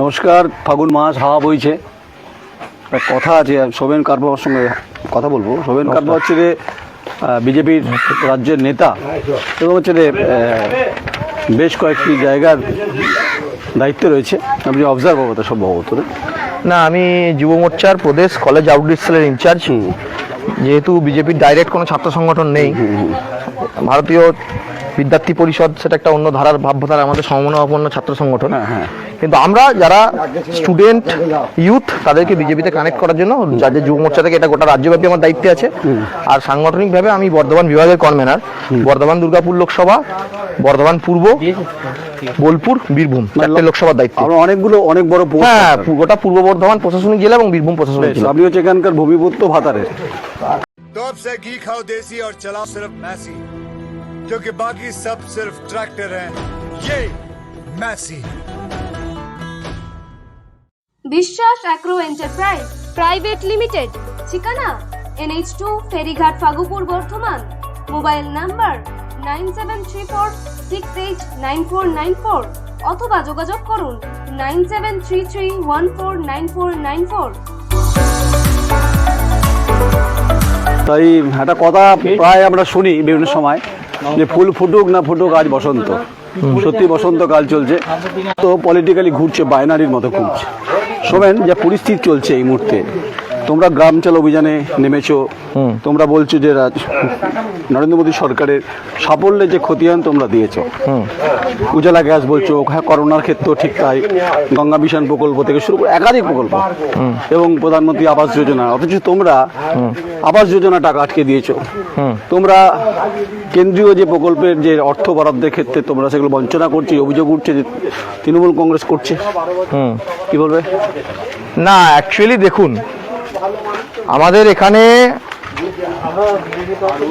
নমস্কার ফাগুন মাস হাওয়া বইছে। কথা আছে শোভেন কারবাবার সঙ্গে কথা বলব। শোভেন কারবা হচ্ছে যে বিজেপির রাজ্যের নেতা এবং হচ্ছে যে বেশ কয়েকটি জায়গার দায়িত্ব রয়েছে। আপনি অবজার্ভ হব সম্ভবত না? না আমি যুব মোর্চার প্রদেশ কলেজ আউটরিচ সেলের ইনচার্জ যেহেতু বিজেপির ডাইরেক্ট কোনো ছাত্র সংগঠন নেই। ভারতীয় বিদ্যার্থী পরিষদ সেটা একটা অন্য ধারার ভাবধারা আমাদের সমমনাপন্ন ছাত্র সংগঠন হ্যাঁ হ্যাঁ কিন্তু আমরা যারা স্টুডেন্ট ইউথ তাদেরকে বিজেপিতে কানেক্ট করার জন্য রাজ্যের যুব মোর্চা থেকে এটা গোটা রাজ্যব্যাপী আমার দায়িত্বে আছে আর সাংগঠনিকভাবে আমি বর্ধমান বিভাগের কনভেনার বর্ধমান দুর্গাপুর লোকসভা বর্ধমান পূর্ব বোলপুর বীরভূম চারটে লোকসভার দায়িত্ব আমরা অনেকগুলো অনেক বড় পোস্ট হ্যাঁ পু- গোটা পূর্ব বর্ধমান প্রশাসনিক জেলা এবং বীরভূম প্রশাসনিক বেশ, জেলা আপনি হচ্ছে এখানকার ভূমিপুত্র ভাতারের तो अब से घी खाओ देसी और चलाओ सिर्फ मैसी क्योंकि बाकी सब सिर्फ ट्रैक्टर हैं ये Massey Biswas agro enterprise private limited ঠিকানা NH two Ferighat Fagupur Bardhaman mobile number nine seven three four six eight nine four nine four অথবা যোগাযোগ করুন nine seven three three one four nine four nine four তাই একটা কথা প্রায় আমরা শুনি বিভিন্ন সময় যে ফুল ফুটুক না ফুটুক আজ বসন্ত। সত্যি বসন্ত কাল চলছে। তো পলিটিক্যালি ঘুরছে বাইনারির মতো ঘুরছে। শোবেন যে পরিস্থিতি চলছে এই মুহূর্তে। তোমরা গ্রাম চাল অভিযানে নেমেছো। তোমরা বলছো যে রাজ- নরেন্দ্র মোদী সরকারের সাফল্যে যে খতিয়ান তোমরা দিয়েছ। উজালা গ্যাস বলছো হ্যাঁ করোনার ক্ষেত্রেও ঠিক তাই। গঙ্গা মিশন প্রকল্প থেকে শুরু করে একাধিক প্রকল্প। এবং প্রধানমন্ত্রী আবাস যোজনা অথচ তোমরা আবাস যোজনা টাকা আটকে দিয়েছ। তোমরা কেন্দ্রীয় যে প্রকল্পের যে অর্থ বরাদ্দের ক্ষেত্রে তোমরা সেগুলো বঞ্চনা করছে অভিযোগ উঠছে যে তৃণমূল কংগ্রেস করছে। কি বলবে? না অ্যাকচুয়ালি দেখুন আমাদের এখানে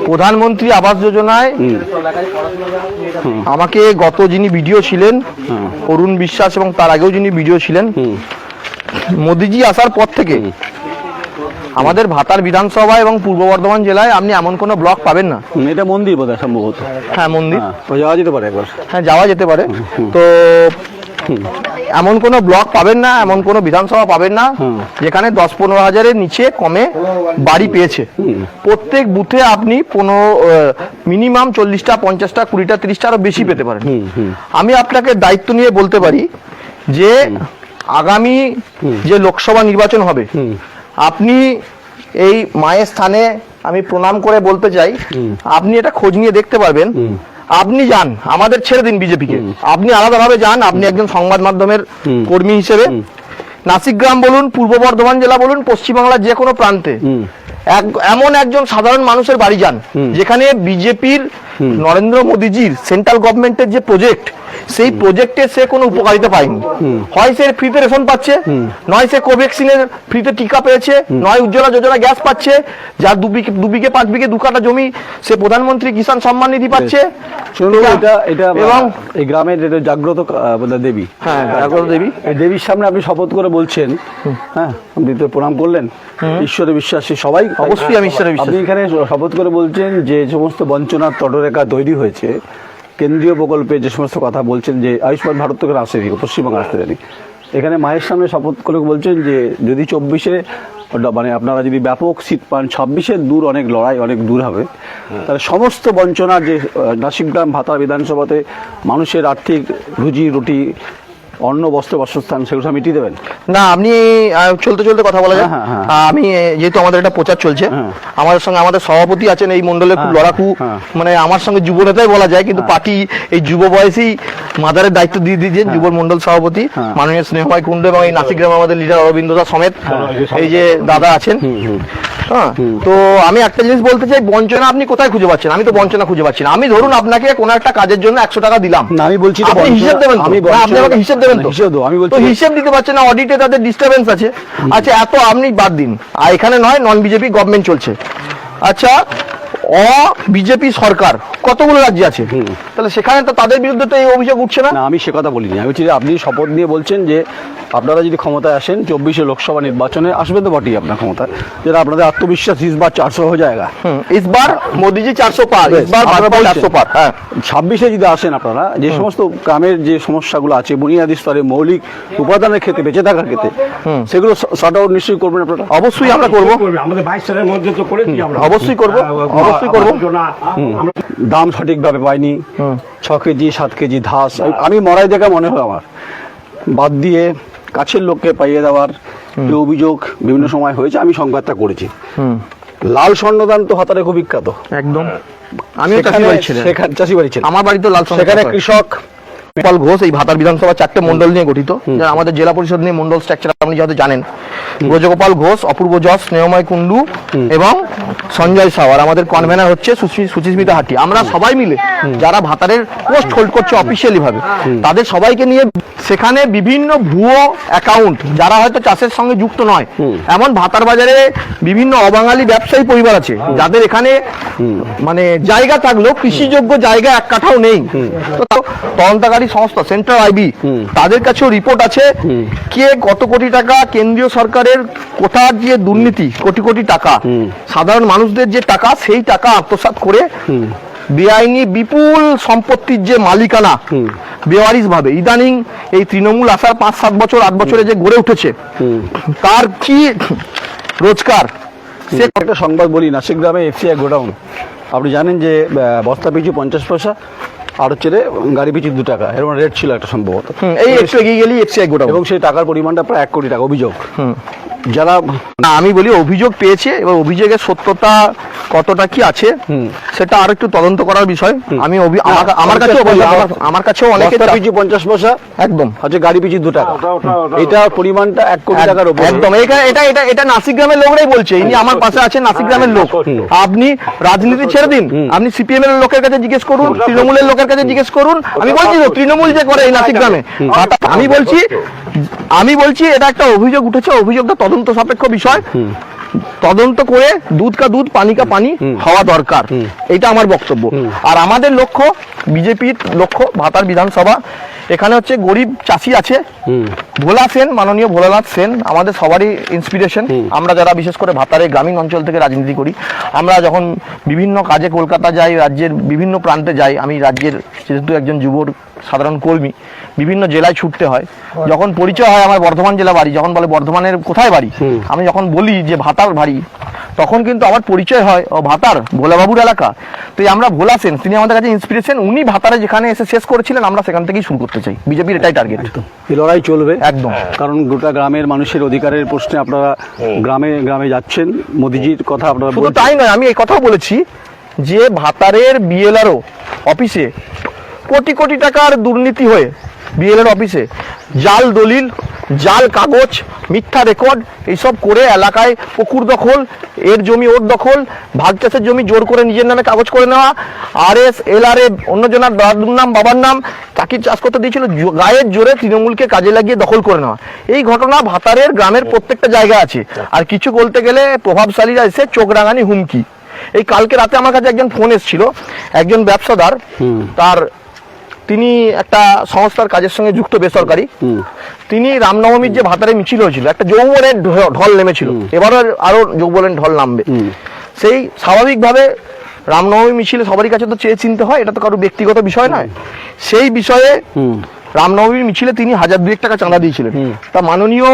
প্রধানমন্ত্রী আবাস যোজনায় আমাকে গত যিনি ভিডিও ছিলেন অরুণ বিশ্বাস এবং তার আগেও যিনি ভিডিও ছিলেন মোদিজি আসার পর থেকে আমাদের ভাতার বিধানসভা এবং পূর্ব বর্ধমান জেলায় আপনি এমন কোনো ব্লক পাবেন না। এটা মন্দির বোধ হয় সম্ভবত। হ্যাঁ মন্দির। হ্যাঁ যাওয়া যেতে পারে একবার। হ্যাঁ যাওয়া যেতে পারে। তো এমন কোনো ব্লক পাবেন না এমন কোনো বিধানসভা পাবেন না যেখানে দশ পনেরো হাজারের নিচে কমে বাড়ি পেয়েছে। প্রত্যেক বুথে আপনি পনেরো মিনিমাম চল্লিশটা পঞ্চাশটা কুড়িটা তিরিশটা আরও বেশি পেতে পারেন। আমি আপনাকে দায়িত্ব নিয়ে বলতে পারি যে আগামী যে লোকসভা নির্বাচন হবে আপনি এই মায়ের স্থানে আমি প্রণাম করে বলতে চাই আপনি এটা খোঁজ নিয়ে দেখতে পারবেন। আপনি যান আমাদের ছেড়ে দিন বিজেপিকে। আপনি আলাদাভাবে যান আপনি একজন সংবাদ মাধ্যমের কর্মী হিসেবে। নাসিকগ্রাম বলুন পূর্ব বর্ধমান জেলা বলুন পশ্চিমবাংলার যে কোনো প্রান্তে। এমন একজন সাধারণ মানুষের বাড়ি যান যেখানে বিজেপির নরেন্দ্র মোদীজির সেন্ট্রাল গভর্নমেন্টের যে প্রজেক্ট সেই প্রজেক্টে সে কোনো উপকারিতা পায়নি। হয় সে ফ্রিতে রেশন পাচ্ছে নয় সে কোভ্যাক্সিনের ফ্রিতে টিকা পেয়েছে নয় উজ্জ্বলা যোজনা গ্যাস পাচ্ছে যার দু বিঘে পাঁচ বিঘে দু কাটা জমি সে প্রধানমন্ত্রী কিষাণ সম্মান নিধি পাচ্ছে। এটা- এটা এবং এই গ্রামের জাগ্রত দেবী। হ্যাঁ জাগ্রত দেবী। এই দেবীর সামনে আপনি শপথ করে বলছেন হ্যাঁ আপনি তো প্রণাম করলেন। ঈশ্বরে বিশ্বাসী সবাই অবশ্যই আমি ঈশ্বরে বিশ্বাসী। আপনি এখানে শপথ করে বলছেন যে সমস্ত বঞ্চনার তটরেখা তৈরি হয়েছে কেন্দ্রীয় প্রকল্পে যে সমস্ত কথা বলছেন যে আয়ুষ্মান ভারত থেকে আসেনি পশ্চিমবঙ্গ আসতে দেয়নি এখানে মায়ের সামনে শপথ করে বলছেন যে যদি চব্বিশে মানে আপনারা যদি ব্যাপক শীত পান ছাব্বিশে দূর অনেক লড়াই অনেক দূর হবে। তাহলে সমস্ত বঞ্চনা যে নাসিকগ্রাম ভাতা বিধানসভাতে মানুষের আর্থিক রুজি রুটি অন্ন বস্ত্র বাসস্থান সেগুলো সব মিটিয়ে দেবেন? না আপনি চলতে চলতে কথা বলা যায়। হ্যাঁ, হ্যাঁ, আহ, আমি যেহেতু আমাদের এটা প্রচার চলছে হ্যাঁ। আমাদের সঙ্গে আমাদের সভাপতি আছেন এই মন্ডলে খুব হ্যাঁ, লড়াকু হ্যাঁ। মানে আমার সঙ্গে যুব নেতাই বলা যায় কিন্তু পার্টি এই যুব বয়সী মাদারের দায়িত্ব দিয়ে দিয়েছেন যুব মন্ডল সভাপতি হ্যাঁ। মাননীয় স্নেহময় কুণ্ড এবং এই নাসিক গ্রামে আমাদের লিডার অরবিন্দ দা সমেত এই যে দাদা আছেন। হ্যাঁ তো আমি একটা জিনিস বলতে চাই বঞ্চনা আপনি কোথায় খুঁজে পাচ্ছেন? আমি তো বঞ্চনা খুঁজে পাচ্ছি না। আমি ধরুন আপনাকে কোনো একটা কাজের জন্য একশো টাকা দিলাম। না, আমি বলছি আপনি হিসেব দেবেন আমি আপনি আমাকে হিসেব দেবেন তো। হিসেব দেবো, আমি বলছি- হিসেব দিতে পারছে না অডিটে তাদের ডিস্টারবেন্স আছে। আচ্ছা এত আপনি বাদ দিন। আর এখানে নয় নন বিজেপি গভর্নমেন্ট চলছে। আচ্ছা অ বিজেপি সরকার কতগুলো রাজ্য আছে? তাহলে সেখানে তো তাদের বিরুদ্ধে তো এই অভিযোগ উঠছে না? আমি সে কথা বলিনি। আমি যে আপনি শপথ নিয়ে বলছেন যে আপনারা যদি ক্ষমতায় আসেন চব্বিশে লোকসভা নির্বাচনে আসবে তো বটেই আপনার ক্ষমতা। যেটা আপনাদের আত্মবিশ্বাস ইসবার চারশো হয়ে জায়গা ইসবার মোদিজি চারশো পার ইসবার চারশো পার হ্যাঁ। ছাব্বিশে যদি আসেন আপনারা যে সমস্ত গ্রামের যে সমস্যাগুলো আছে বুনিয়াদি স্তরে মৌলিক উপাদানের ক্ষেত্রে বেঁচে থাকার ক্ষেত্রে সেগুলো শর্ট আউট নিশ্চয়ই করবেন আপনারা? অবশ্যই আমরা করব। আমাদের বাইশ সালের মধ্যে তো করেছি অবশ্যই করব। হ্যাঁ, অবশ্যই করব। দাম সঠিকভাবে পাইনি। ছ কেজি সাত কেজি ধাস আমি মরাই দেখা মনে হয় আমার। বাদ দিয়ে কাছের লোককে পাইয়ে দেওয়ার যে অভিযোগ বিভিন্ন সময় হয়েছে আমি সংবাদটা করেছি। লাল স্বর্ণদান তো হাতারে খুব বিখ্যাত। একদম। আমি চাষি বাড়ি ছিলেন। আমার বাড়িতে লাল সেখানে কৃষক গোপাল ঘোষ এই ভাতার বিধানসভা চারটে মন্ডল নিয়ে গঠিত আমাদের জেলা পরিষদ নিয়ে মন্ডল স্ট্রাকচার আপনি যাতে জানেন। ব্রজগোপাল ঘোষ অপূর্ব যশ স্নেহময় কুন্ডু এবং সঞ্জয় সাওয়ার। আমাদের কনভেনার হচ্ছে সুচিস্মিতা হাটি। আমরা সবাই মিলে যারা ভাতারের পোস্ট হোল্ড করছে অফিসিয়ালি ভাবে তাদের সবাইকে নিয়ে সেখানে বিভিন্ন ভুয়ো অ্যাকাউন্ট যারা হয়তো চাষের সঙ্গে যুক্ত নয় এমন ভাতার বাজারে বিভিন্ন অবাঙালি ব্যবসায়ী পরিবার আছে যাদের এখানে মানে জায়গা থাকলেও কৃষিযোগ্য জায়গা এক কাঠাও নেই। তো তদন্তকারী সংস্থা সেন্ট্রাল আইবি তাদের কাছেও রিপোর্ট আছে কে কত কোটি টাকা কেন্দ্রীয় সরকারের কোথার যে দুর্নীতি কোটি কোটি টাকা সাধারণ মানুষদের যে টাকা সেই টাকা আত্মসাৎ করে বেআইনি বিপুল সম্পত্তির যে মালিকানা বেওয়ারিশ ভাবে ইদানিং এই তৃণমূল আসার পাঁচ সাত বছর আট বছরে যে গড়ে উঠেছে তার কি রোজগার? সে একটা সংবাদ বলি নাসিক গ্রামে এফসিআই গোডাউন। আপনি জানেন যে বস্তা পিছু পঞ্চাশ পয়সা আর হচ্ছে গাড়ি পিছু দু টাকা। এরকম রেট ছিল একটা সম্ভবত। এই একটু এগিয়ে গেলি এফসিআই গোটা এবং সেই টাকার পরিমাণটা প্রায় এক কোটি টাকা অভিযোগ। যারা না আমি বলি অভিযোগ পেয়েছে এবার অভিযোগের সত্যতা কতটা কি আছে সেটা আর একটু তদন্ত করার বিষয়। আমি আমার কা- আমার কাছেও কাছেও অনেকে পিছু পঞ্চাশ পয়সা একদম। হচ্ছে গাড়ি পিছু দু টাকা। এটা পরিমাণটা এক কোটি টাকার উপর। একদম। এটা এটা এটা এটা নাসিক গ্রামের লোকরাই বলছে। ইনি আমার পাশে আছে নাসিক গ্রামের লোক। আপনি রাজনীতি ছেড়ে দিন। আপনি সিপিএম এর লোকের কাছে জিজ্ঞেস করুন তৃণমূলের লোকের কাছে জিজ্ঞেস করুন। আমি বলছি তো তৃণমূল যে করে এই নাসিক গ্রামে। আমি বলছি আমি বলছি এটা একটা অভিযোগ উঠেছে। অভিযোগটা তদন্ত সাপেক্ষ বিষয়। তদন্ত করে দুধ কা দুধ পানি কা পানি হওয়া দরকার। এটা আমার বক্তব্য। আর আমাদের লক্ষ্য বিজেপির লক্ষ্য ভাতার বিধানসভা। এখানে হচ্ছে গরিব চাষি আছে। ভোলা সেন মাননীয় ভোলানাথ সেন আমাদের সবারই ইন্সপিরেশন আমরা যারা বিশেষ করে ভাতারে গ্রামীণ অঞ্চল থেকে রাজনীতি করি আমরা যখন বিভিন্ন কাজে কলকাতা যাই রাজ্যের বিভিন্ন প্রান্তে যাই আমি রাজ্যের যেহেতু একজন যুবর সাধারণ কর্মী বিভিন্ন জেলায় ছুটতে হয়। যখন পরিচয় হয় আমার বর্ধমান জেলা বাড়ি যখন বলে বর্ধমানের কোথায় বাড়ি? আমি যখন বলি যে ভাতার বাড়ি তখন কিন্তু আমার পরিচয় হয় ও ভাতার ভোলাবাবুর এলাকা। তো আমরা ভোলা সেন তিনি আমাদের কাছে ইন্সপিরেশন উনি ভাতারে যেখানে এসে শেষ করেছিলেন আমরা সেখান থেকেই শুরু করতে চাই। বিজেপির এটাই টার্গেট এই লড়াই চলবে। একদম। কারণ গোটা গ্রামের মানুষের অধিকারের প্রশ্নে আপনারা গ্রামে গ্রামে যাচ্ছেন। মোদিজির কথা আপনারা শুধু তাই নয় আমি এই কথাও বলেছি যে ভাতারের বিএলআরও অফিসে কোটি কোটি টাকার দুর্নীতি হয়ে বিএলআর অফিসে। জাল দলিল জাল কাগজ মিথ্যা রেকর্ড এইসব করে এলাকায় পুকুর দখল এর জমি ওর দখল ভাগ চাষের জমি জোর করে নিজের নামে কাগজ করে নেওয়া আর এস এল আর এ অন্যজনের দাদুর নাম বাবার নাম চাকির চাষ করতে দিয়েছিল গায়ের জোরে তৃণমূলকে কাজে লাগিয়ে দখল করে নেওয়া। এই ঘটনা ভাতারের গ্রামের প্রত্যেকটা জায়গায় আছে। আর কিছু বলতে গেলে প্রভাবশালীরা এসে চোখ রাঙানি হুমকি। এই কালকে রাতে আমার কাছে একজন ফোন এসেছিল একজন ব্যবসাদার তার তিনি একটা সংস্থার কাজের সঙ্গে যুক্ত বেসরকারি। তিনি রামনবমীর যে ভাতারে মিছিল হয়েছিল একটা যৌবনের ঢল নেমেছিল। এবারও আরও যৌবনের ঢল নামবে। সেই স্বাভাবিকভাবে রামনবমী মিছিলে সবারই কাছে তো চেয়ে চিনতে হয় এটা তো কারও ব্যক্তিগত বিষয় নয়। সেই বিষয়ে রামনবমীর মিছিলে তিনি হাজার দুয়েক টাকা চাঁদা দিয়েছিলেন। তা মাননীয়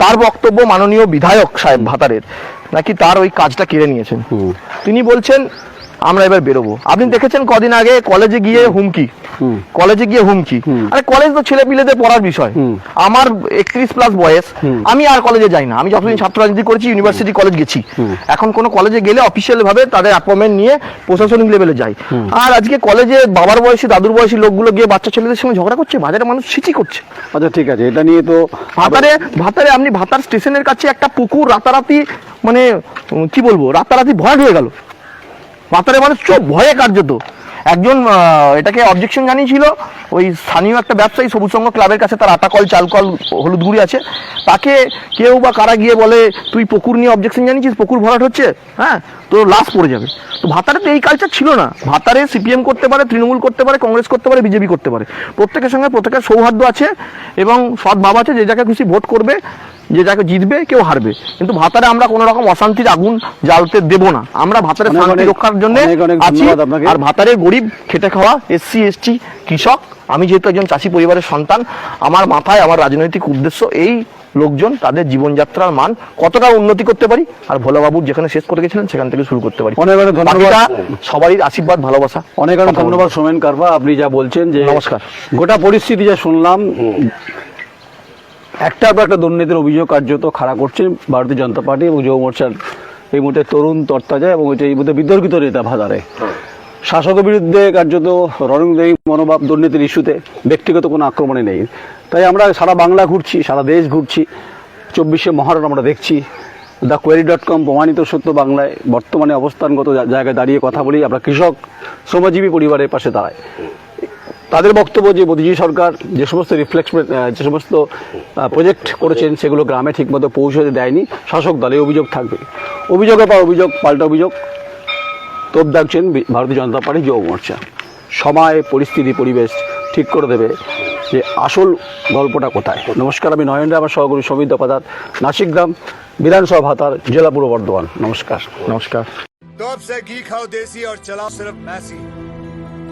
তার বক্তব্য মাননীয় বিধায়ক সাহেব ভাতারের নাকি তার ওই কাজটা কেড়ে নিয়েছেন? তিনি বলছেন আমরা এবার বেরোবো। আপনি দেখেছেন কদিন আগে কলেজে গিয়ে হুমকি? কলেজে গিয়ে হুমকি? আরে কলেজ তো ছেলে পিলেদের পড়ার বিষয়। আমার একত্রিশ প্লাস বয়স। আমি আর কলেজে যাই না। আমি যতদিন ছাত্র রাজনীতি করেছি ইউনিভার্সিটি কলেজ গেছি। এখন কোনো কলেজে গেলে অফিসিয়াল ভাবে তাদের অ্যাপয়েন্টমেন্ট নিয়ে প্রশাসনিক লেভেলে যাই। আর আজকে কলেজে বাবার বয়সী দাদুর বয়সী লোকগুলো গিয়ে বাচ্চা ছেলেদের সঙ্গে ঝগড়া করছে বাজারে মানুষ ছিচি করছে। আচ্ছা ঠিক আছে। এটা নিয়ে তো ভাতারে ভাতারে আপনি ভাতার স্টেশনের কাছে একটা পুকুর রাতারাতি মানে কি বলব? রাতারাতি ভয় হয়ে গেল। ভাতারে মানুষ চোখ ভয়ে কার্যত। একজন এটাকে অবজেকশন জানিয়েছিল, ওই স্থানীয় একটা ব্যবসায়ী সবুজ সংঘ ক্লাবের কাছে তার আটা কল চাল কল হলুদ গুঁড়ি আছে। তাকে কেউ বা কারা গিয়ে বলে, তুই পুকুর নিয়ে অবজেকশন জানিয়েছিস? পুকুর ভরাট হচ্ছে? হ্যাঁ তো লাশ পড়ে যাবে। তো ভাতারে তো এই কালচার ছিল না। ভাতারে সিপিএম করতে পারে, তৃণমূল করতে পারে, কংগ্রেস করতে পারে বিজেপি করতে পারে। প্রত্যেকের সঙ্গে প্রত্যেকের সৌহার্দ্য আছে এবং সৎ ভাব আছে, যে যাকে খুশি ভোট করবে যে যাকে জিতবে কেউ হারবে। কিন্তু ভাতারে আমরা কোনো রকম অশান্তির আগুন জ্বালতে দেব না। আমরা ভাতারে শান্তি রক্ষার জন্য আছি। আর ভাতারে গরিব খেটে খাওয়া এসসি এসটি কৃষক আমি যেহেতু একজন চাষি পরিবারের সন্তান আমার মাথায় আমার রাজনৈতিক উদ্দেশ্য এই লোকজন তাদের জীবনযাত্রার মান কতটা উন্নতি করতে পারি? আর ভোলাবাবু যেখানে শেষ করে গেছিলেন সেখান থেকে শুরু করতে পারি। অনেক অনেক ধন্যবাদ। সবারই আশীর্বাদ ভালোবাসা। অনেক অনেক ধন্যবাদ সোমেন কারবা। আপনি যা বলছেন যে নমস্কার। গোটা পরিস্থিতি যা শুনলাম একটার পর একটা দুর্নীতির অভিযোগ কার্যত খাড়া করছে ভারতীয় জনতা পার্টি এবং যুব মোর্চার এই মুহূর্তে তরুণ তরতাজা এবং এই মুহূর্তে বিতর্কিত নেতা ভাতারে। শাসকের বিরুদ্ধে কার্যত রণংদেহী মনোভাব দুর্নীতির ইস্যুতে ব্যক্তিগত কোনো আক্রমণে নেই। তাই আমরা সারা বাংলা ঘুরছি, সারা দেশ ঘুরছি। চব্বিশে মহারণ আমরা দেখছি। দ্য কোয়েরি ডট কম প্রমাণিত সত্য বাংলায় বর্তমানে অবস্থানগত জায়গায় দাঁড়িয়ে কথা বলি। আমরা কৃষক, শ্রমজীবী পরিবারের পাশে দাঁড়াই। তাদের বক্তব্য যে মোদীজি সরকার যে সমস্ত রিফ্লেক্স যে সমস্ত প্রজেক্ট করেছেন সেগুলো গ্রামে ঠিকমতো পৌঁছতে দেয়নি শাসক দলে অভিযোগ থাকবে অভিযোগের পর অভিযোগ পাল্টা অভিযোগ তোপ দাগছেন বি- ভারতীয় জনতা পার্টি যুব মোর্চা সময় পরিস্থিতি পরিবেশ ঠিক করে দেবে যে আসল গল্পটা কোথায় নমস্কার আমি নয়নরা আমার সহকর্মী সমিত পদার্থ নাসিকগ্রাম বিধানসভা ভাতার জেলা পূর্ব বর্ধমান নমস্কার নমস্কার तो अब से घी खाओ देसी और चलाओ सिर्फ मैसी